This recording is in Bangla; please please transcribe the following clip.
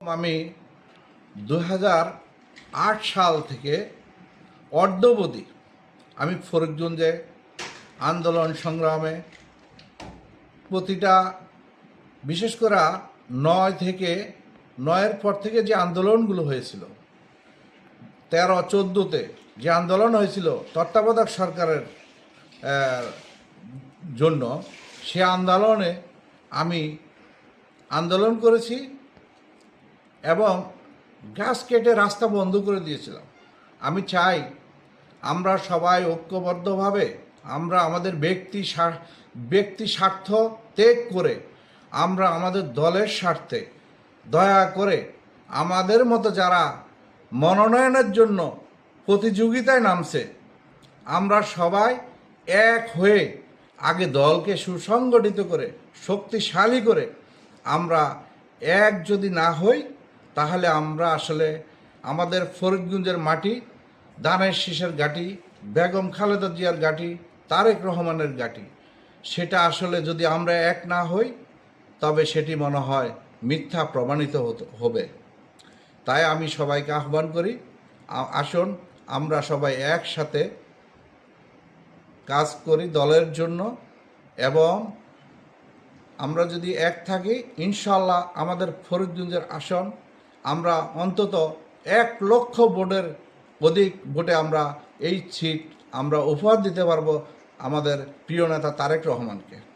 আমি দু সাল থেকে অর্ধবধি আমি ফরিদগঞ্জে আন্দোলন সংগ্রামে প্রতিটা, বিশেষ করে নয় থেকে, নয়ের পর থেকে যে আন্দোলনগুলো হয়েছিল, তেরো, চোদ্দোতে যে আন্দোলন হয়েছিল তত্ত্বাবধায়ক সরকারের জন্য সে আন্দোলনে আমি আন্দোলন করেছি। এবং গাছ কেটে রাস্তা বন্ধ করে দিয়েছিলাম। আমি চাই আমরা সবাই ঐক্যবদ্ধভাবে, আমরা আমাদের ব্যক্তি ব্যক্তি স্বার্থ ত্যাগ করে, আমরা আমাদের দলের স্বার্থে দয়া করে আমাদের মতো যারা মনোনয়নের জন্য প্রতিযোগিতায় নামছে, আমরা সবাই এক হয়ে আগে দলকে সুসংগঠিত করে, শক্তিশালী করে আমরা এক যদি না হই তাহলে আমরা আসলে আমাদের ফরিদগঞ্জের মাটি দানের শীষের গাটি বেগম খালেদা জিয়ার গাটি তারেক রহমানের গাটি সেটা আসলে যদি আমরা এক না হই, তবে সেটি মনে হয় মিথ্যা প্রমাণিত হবে। তাই আমি সবাইকে আহ্বান করি আসুন আমরা সবাই একসাথে কাজ করি দলের জন্য এবং আমরা যদি এক থাকি ইনশাল্লাহ আমাদের ফরিদগঞ্জের আসন আমরা অন্তত এক লক্ষ ভোটের অধিক ভোটে আমরা এই সিট আমরা উপহার দিতে পারব আমাদের প্রিয় নেতা তারেক রহমানকে।